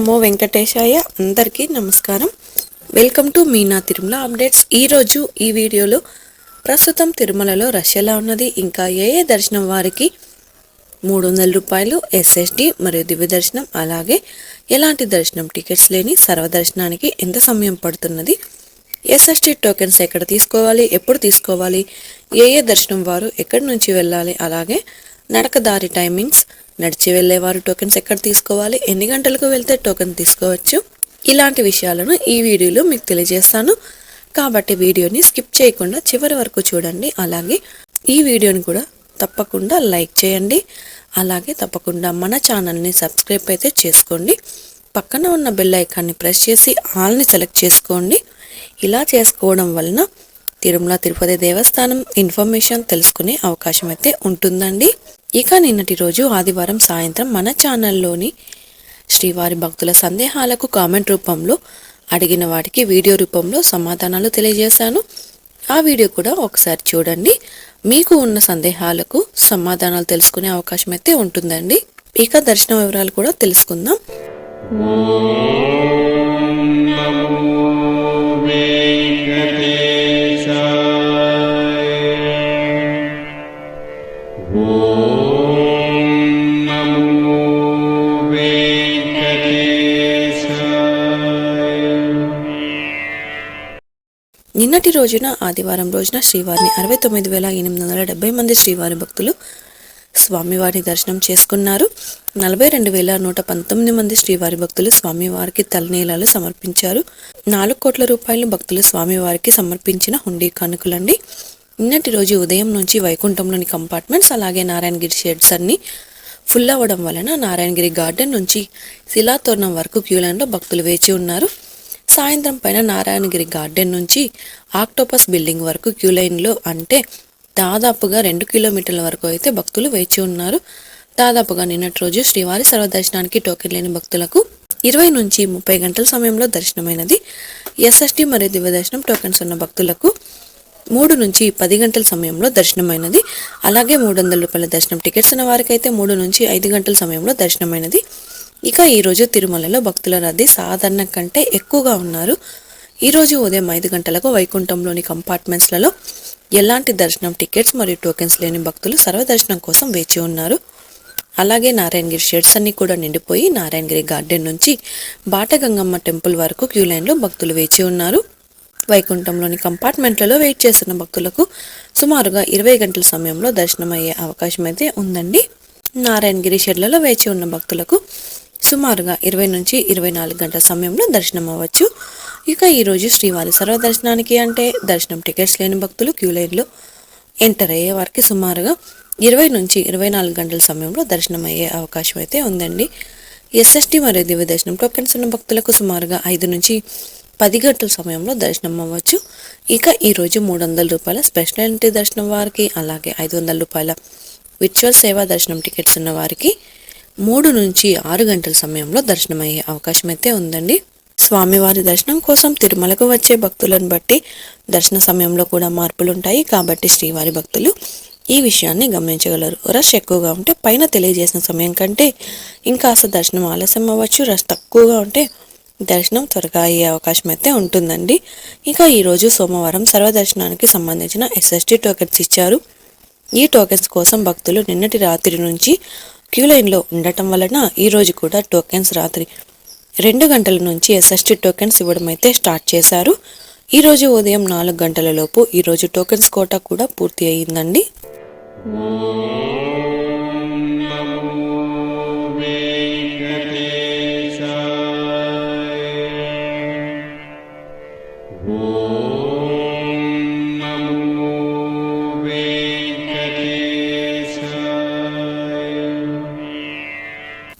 నమో వెంకటేశాయ అందరికీ నమస్కారం. Welcome to Meena Tirumala updates. ఈరోజు ఈ వీడియోలో ప్రస్తుతం తిరుమలలో రష్ ఎలా ఉన్నది. ఇంకా ఏ ఏ దర్శనం వారికి మూడు వందల రూపాయలు ఎస్ఎస్డి మరియు దివ్య దర్శనం అలాగే ఎలాంటి దర్శనం టికెట్స్ లేని సర్వదర్శనానికి ఎంత సమయం పడుతున్నది ఎస్ఎస్టీ టోకెన్స్ ఎక్కడ తీసుకోవాలి ఎప్పుడు తీసుకోవాలి ఏ ఏ దర్శనం వారు ఎక్కడి నుంచి వెళ్ళాలి అలాగే నడకదారి టైమింగ్స్ నడిచి వెళ్ళేవారు టోకెన్స్ ఎక్కడ తీసుకోవాలి? ఎన్ని గంటలకు వెళ్తే టోకెన్ తీసుకోవచ్చు? ఇలాంటి విషయాలను ఈ వీడియోలో మీకు తెలియజేస్తాను. కాబట్టి వీడియోని స్కిప్ చేయకుండా చివరి వరకు చూడండి. అలాగే ఈ వీడియోని కూడా తప్పకుండా లైక్ చేయండి. అలాగే తప్పకుండా మన ఛానల్ని సబ్స్క్రైబ్ అయితే చేసుకోండి. పక్కన ఉన్న బెల్ ఐకాన్ని ప్రెస్ చేసి ఆల్ని సెలెక్ట్ చేసుకోండి. ఇలా చేసుకోవడం వలన తిరుమల తిరుపతి దేవస్థానం ఇన్ఫర్మేషన్ తెలుసుకునే అవకాశం అయితే ఉంటుందండి. ఇక నిన్నటి రోజు ఆదివారం సాయంత్రం మన ఛానల్లోని శ్రీవారి భక్తుల సందేహాలకు కామెంట్ రూపంలో అడిగిన వాటికి వీడియో రూపంలో సమాధానాలు తెలియజేశాను. ఆ వీడియో కూడా ఒకసారి చూడండి. మీకు ఉన్న సందేహాలకు సమాధానాలు తెలుసుకునే అవకాశం అయితే ఉంటుందండి. ఇక దర్శన వివరాలు కూడా తెలుసుకుందాం. నిన్నటి రోజున ఆదివారం రోజున శ్రీవారిని అరవై తొమ్మిది వేల ఎనిమిది వందల డెబ్బై మంది శ్రీవారి భక్తులు స్వామివారిని దర్శనం చేసుకున్నారు. నలభై రెండు వేల నూట పంతొమ్మిది మంది శ్రీవారి భక్తులు స్వామివారికి తలనీలాలు సమర్పించారు. నాలుగు కోట్ల రూపాయలు భక్తులు స్వామివారికి సమర్పించిన హుండీ కానుకలండి. నిన్నటి రోజు ఉదయం నుంచి వైకుంఠంలోని కంపార్ట్మెంట్స్ అలాగే నారాయణగిరి షెడ్స్ అన్ని ఫుల్ అవ్వడం వలన నారాయణగిరి గార్డెన్ నుంచి శిలాతోరణం వరకు క్యూ లైన్లో భక్తులు వేచి ఉన్నారు. సాయంత్రం పైన నారాయణగిరి గార్డెన్ నుంచి ఆక్టోపస్ బిల్డింగ్ వరకు క్యూ లైన్లో అంటే దాదాపుగా రెండు కిలోమీటర్ల వరకు అయితే భక్తులు వేచి ఉన్నారు. దాదాపుగా నిన్నటి రోజు శ్రీవారి సర్వదర్శనానికి టోకెన్ లేని భక్తులకు ఇరవై నుంచి ముప్పై గంటల సమయంలో దర్శనమైనది. ఎస్ఎస్టీ మరియు దివ్య దర్శనం టోకెన్స్ ఉన్న భక్తులకు మూడు నుంచి పది గంటల సమయంలో దర్శనమైనది. అలాగే మూడు వందల రూపాయల దర్శనం టికెట్స్ ఉన్న వారికైతే మూడు నుంచి ఐదు గంటల సమయంలో దర్శనమైనది. ఇక ఈరోజు తిరుమలలో భక్తుల రద్దీ సాధారణ కంటే ఎక్కువగా ఉన్నారు. ఈరోజు ఉదయం ఐదు గంటలకు వైకుంఠంలోని కంపార్ట్మెంట్స్లలో ఎలాంటి దర్శనం టికెట్స్ మరియు టోకెన్స్ లేని భక్తులు సర్వదర్శనం కోసం వేచి ఉన్నారు. అలాగే నారాయణగిరి షెడ్స్ అన్ని కూడా నిండిపోయి నారాయణగిరి గార్డెన్ నుంచి బాటగంగమ్మ టెంపుల్ వరకు క్యూ లైన్లో భక్తులు వేచి ఉన్నారు. వైకుంఠంలోని కంపార్ట్మెంట్లలో వెయిట్ చేస్తున్న భక్తులకు సుమారుగా ఇరవై గంటల సమయంలో దర్శనం అయ్యే అవకాశం అయితే ఉందండి. నారాయణగిరి షెడ్లలో వేచి ఉన్న భక్తులకు సుమారుగా ఇరవై నుంచి ఇరవై నాలుగు గంటల సమయంలో దర్శనం అవ్వచ్చు. ఇక ఈరోజు శ్రీవారి సర్వదర్శనానికి అంటే దర్శనం టికెట్స్ లేని భక్తులు క్యూ లైన్లో ఎంటర్ అయ్యే వారికి సుమారుగా ఇరవై నుంచి ఇరవై నాలుగు గంటల సమయంలో దర్శనం అయ్యే అవకాశం అయితే ఉందండి. ఎస్ఎస్టీ మరియు దివ్య దర్శనం టోకెన్స్ ఉన్న భక్తులకు సుమారుగా ఐదు నుంచి పది గంటల సమయంలో దర్శనం అవ్వచ్చు. ఇక ఈరోజు మూడు వందల రూపాయల స్పెషాలిటీ దర్శనం వారికి అలాగే ఐదు వందల రూపాయల విర్చువల్ సేవా దర్శనం టికెట్స్ ఉన్న వారికి మూడు నుంచి ఆరు గంటల సమయంలో దర్శనం అయ్యే అవకాశం అయితే ఉందండి. స్వామివారి దర్శనం కోసం తిరుమలకు వచ్చే భక్తులను బట్టి దర్శన సమయంలో కూడా మార్పులు ఉంటాయి కాబట్టి శ్రీవారి భక్తులు ఈ విషయాన్ని గమనించగలరు. రష్ ఎక్కువగా ఉంటే పైన తెలియజేసిన సమయం కంటే ఇంకాస్త దర్శనం ఆలస్యం అవ్వచ్చు. రష్ తక్కువగా ఉంటే దర్శనం త్వరగా అయ్యే అవకాశం అయితే ఉంటుందండి. ఇంకా ఈరోజు సోమవారం సర్వదర్శనానికి సంబంధించిన ఎస్ఎస్టీ టోకెన్స్ ఇచ్చారు. ఈ టోకెన్స్ కోసం భక్తులు నిన్నటి రాత్రి నుంచి క్యూ లైన్లో ఉండటం వలన ఈరోజు కూడా టోకెన్స్ రాత్రి రెండు గంటల నుంచి ఎస్ఎస్టీ టోకెన్స్ ఇవ్వడం అయితే స్టార్ట్ చేశారు. ఈరోజు ఉదయం నాలుగు గంటల లోపు ఈరోజు టోకెన్స్ కోటా కూడా పూర్తి అయ్యిందండి.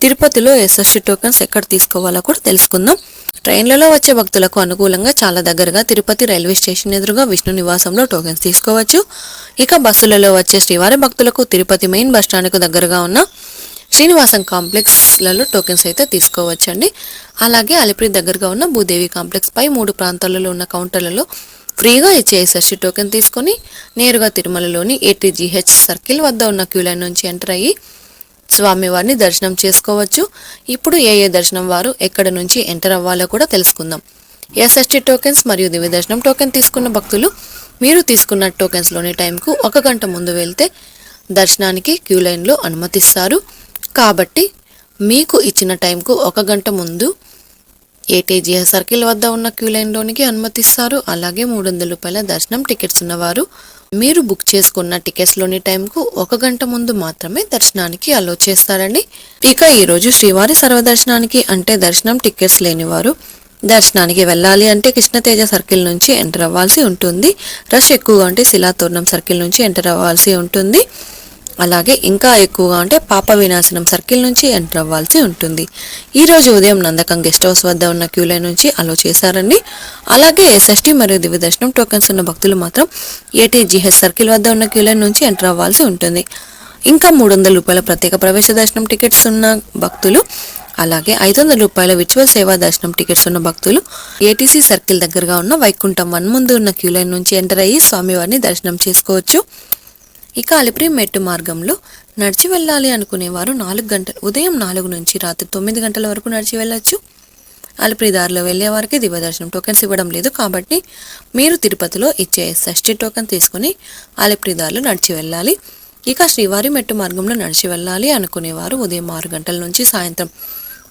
తిరుపతిలో ఎస్ఎస్టీ టోకెన్స్ ఎక్కడ తీసుకోవాలో కూడా తెలుసుకుందాం. ట్రైన్లలో వచ్చే భక్తులకు అనుకూలంగా చాలా దగ్గరగా తిరుపతి రైల్వే స్టేషన్ ఎదురుగా విష్ణు నివాసంలో టోకెన్స్ తీసుకోవచ్చు. ఇక బస్సులలో వచ్చే శ్రీవారి భక్తులకు తిరుపతి మెయిన్ బస్ స్టాండ్కు దగ్గరగా ఉన్న శ్రీనివాసం కాంప్లెక్స్లలో టోకెన్స్ అయితే తీసుకోవచ్చండి. అలాగే అలిపిరి దగ్గరగా ఉన్న భూదేవి కాంప్లెక్స్ పై మూడు ప్రాంతాలలో ఉన్న కౌంటర్లలో ఫ్రీగా ఇచ్చే ఎస్ఎస్టీ టోకెన్ తీసుకొని నేరుగా తిరుమలలోని ఏటీజీహెచ్ సర్కిల్ వద్ద ఉన్న క్యూ లైన్ నుంచి ఎంటర్ అయ్యి స్వామివారిని దర్శనం చేసుకోవచ్చు. ఇప్పుడు ఏ ఏ దర్శనం వారు ఎక్కడ నుంచి ఎంటర్ అవ్వాలో కూడా తెలుసుకుందాం. ఎస్ఎస్టీ టోకెన్స్ మరియు దివ్య దర్శనం టోకెన్ తీసుకున్న భక్తులు మీరు తీసుకున్న టోకెన్స్లోని టైంకు ఒక గంట ముందు వెళ్తే దర్శనానికి క్యూ లైన్లో అనుమతిస్తారు. కాబట్టి మీకు ఇచ్చిన టైంకు ఒక గంట ముందు ఏటీజీఆర్ సర్కిల్ వద్ద ఉన్న క్యూ లైన్లోనికి అనుమతిస్తారు. అలాగే మూడు వందల రూపాయల దర్శనం టికెట్స్ ఉన్నవారు. మీరు బుక్ చేసుకున్న టికెట్స్లోని టైంకు ఒక గంట ముందు మాత్రమే దర్శనానికి అలో చేస్తారండి. ఇక ఈరోజు శ్రీవారి సర్వదర్శనానికి అంటే దర్శనం టికెట్స్ లేనివారు. దర్శనానికి వెళ్ళాలి అంటే కృష్ణతేజ సర్కిల్ నుంచి ఎంటర్ అవ్వాల్సి ఉంటుంది. రష్ ఎక్కువగా ఉంటే శిలాతోరణం సర్కిల్ నుంచి ఎంటర్ అవ్వాల్సి ఉంటుంది. అలాగే ఇంకా ఎక్కువగా ఉంటే పాప వినాశనం సర్కిల్ నుంచి ఎంటర్ అవ్వాల్సి ఉంటుంది. ఈ రోజు ఉదయం నందకం గెస్ట్ హౌస్ వద్ద ఉన్న క్యూ లైన్ నుంచి అలో చేశారండి. అలాగే ఎస్ఎస్టీ మరియు దివ్య దర్శనం టోకెన్స్ ఉన్న భక్తులు మాత్రం ఏటీజీహెచ్ సర్కిల్ వద్ద ఉన్న క్యూ లైన్ నుంచి ఎంటర్ అవ్వాల్సి ఉంటుంది. ఇంకా మూడు వందల రూపాయల ప్రత్యేక ప్రవేశ దర్శనం టికెట్స్ ఉన్న భక్తులు అలాగే ఐదు వందల రూపాయల విచువల్ సేవా దర్శనం టికెట్స్ ఉన్న భక్తులు ఏటీసీ సర్కిల్ దగ్గరగా ఉన్న వైకుంఠం వన్ ముందు ఉన్న క్యూ లైన్ నుంచి ఎంటర్ అయ్యి స్వామివారిని దర్శనం చేసుకోవచ్చు. ఇక అలిపిరి మెట్టు మార్గంలో నడిచి వెళ్ళాలి అనుకునేవారు నాలుగు గంటలు ఉదయం నాలుగు నుంచి రాత్రి తొమ్మిది గంటల వరకు నడిచి వెళ్ళొచ్చు. అలిపిరి దారిలో వెళ్ళే వారికి దివ్యదర్శనం టోకెన్స్ ఇవ్వడం లేదు కాబట్టి మీరు తిరుపతిలో ఇచ్చే షష్ఠి టోకెన్ తీసుకుని అలిపిరి దారిలో నడిచి వెళ్ళాలి. ఇక శ్రీవారి మెట్టు మార్గంలో నడిచి వెళ్ళాలి అనుకునేవారు ఉదయం ఆరు గంటల నుంచి సాయంత్రం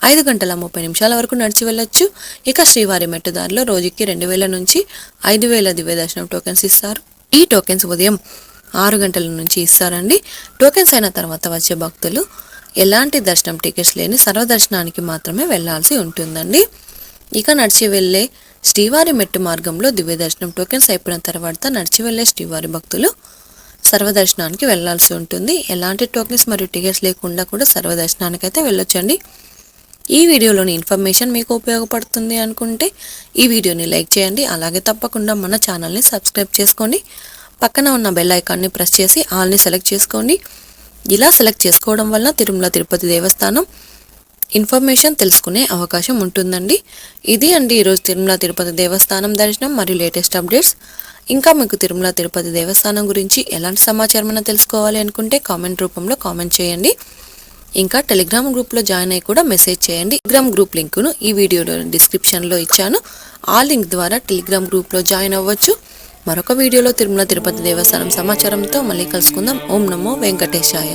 ఐదు గంటల ముప్పై నిమిషాల వరకు నడిచి వెళ్ళొచ్చు. ఇక శ్రీవారి మెట్టు దారిలో రోజుకి రెండు వేల నుంచి ఐదు వేల దివ్య దర్శనం టోకెన్స్ ఇస్తారు. ఈ టోకెన్స్ ఉదయం ఆరు గంటల నుంచి ఇస్తారండి. టోకెన్స్ అయిన తర్వాత వచ్చే భక్తులు ఎలాంటి దర్శనం టికెట్స్ లేని సర్వదర్శనానికి మాత్రమే వెళ్ళాల్సి ఉంటుందండి. ఇక నడిచి వెళ్ళే శ్రీవారి మెట్టు మార్గంలో దివ్య దర్శనం టోకెన్స్ అయిపోయిన తర్వాత నడిచి వెళ్ళే శ్రీవారి భక్తులు సర్వదర్శనానికి వెళ్ళాల్సి ఉంటుంది. ఎలాంటి టోకెన్స్ మరియు టికెట్స్ లేకుండా కూడా సర్వదర్శనానికి అయితే వెళ్ళొచ్చండి. ఈ వీడియోలోని ఇన్ఫర్మేషన్ మీకు ఉపయోగపడుతుంది అనుకుంటే ఈ వీడియోని లైక్ చేయండి. అలాగే తప్పకుండా మన ఛానల్ని సబ్స్క్రైబ్ చేసుకోండి. పక్కన ఉన్న బెల్ ఐకాన్ని ప్రెస్ చేసి ఆల్ని సెలెక్ట్ చేసుకోండి. ఇలా సెలెక్ట్ చేసుకోవడం వల్ల తిరుమల తిరుపతి దేవస్థానం ఇన్ఫర్మేషన్ తెలుసుకునే అవకాశం ఉంటుందండి. ఇది అండి ఈరోజు తిరుమల తిరుపతి దేవస్థానం దర్శనం మరియు లేటెస్ట్ అప్డేట్స్ ఇంకా మీకు తిరుమల తిరుపతి దేవస్థానం గురించి ఎలాంటి సమాచారం అయినా తెలుసుకోవాలి అనుకుంటే కామెంట్ రూపంలో కామెంట్ చేయండి. ఇంకా టెలిగ్రామ్ గ్రూప్లో జాయిన్ అయ్యి కూడా మెసేజ్ చేయండి. టెలిగ్రామ్ గ్రూప్ లింకును ఈ వీడియోలో డిస్క్రిప్షన్లో ఇచ్చాను. ఆ లింక్ ద్వారా టెలిగ్రామ్ గ్రూప్లో జాయిన్ అవ్వచ్చు. మరొక వీడియోలో తిరుమల తిరుపతి దేవస్థానం సమాచారంతో మళ్ళీ కలుసుకుందాం. ఓం నమో వెంకటేశాయ.